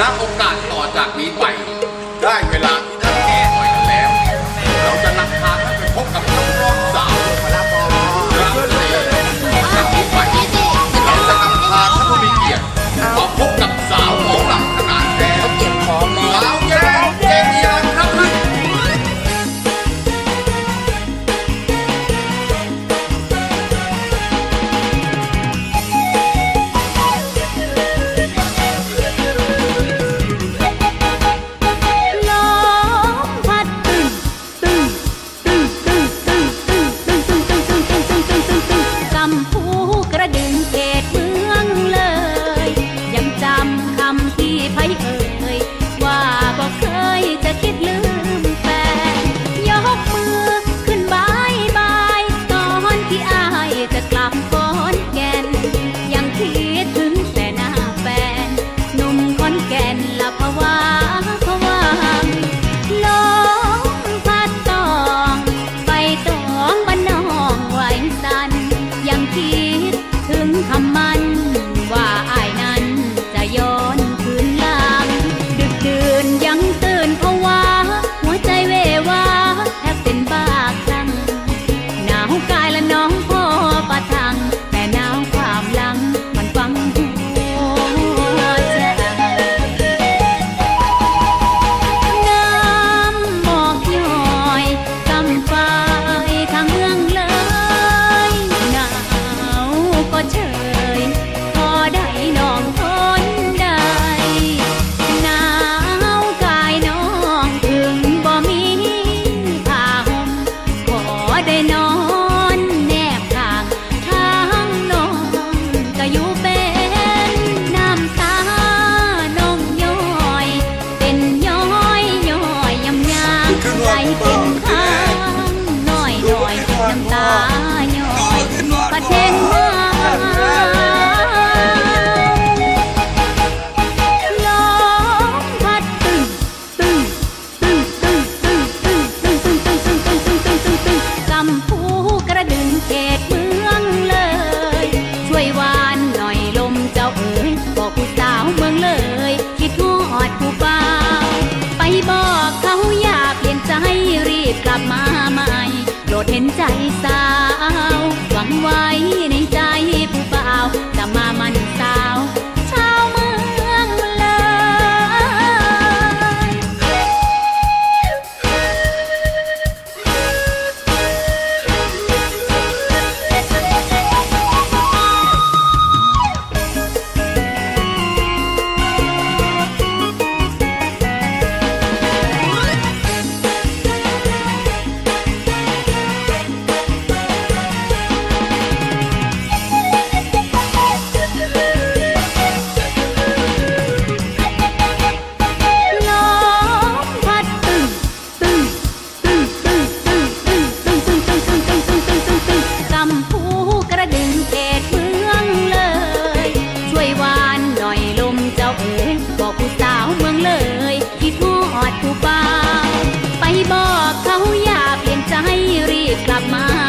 ณโอกาสต่อจากนี้ไป ได้เวลาที่ ดเห็นใจสา วเองบอกผู้สาวเมืองเลยที่ทอดผู้บ่าวไปบอกเขาอย่าเปลี่ยนใจรีบกลับมา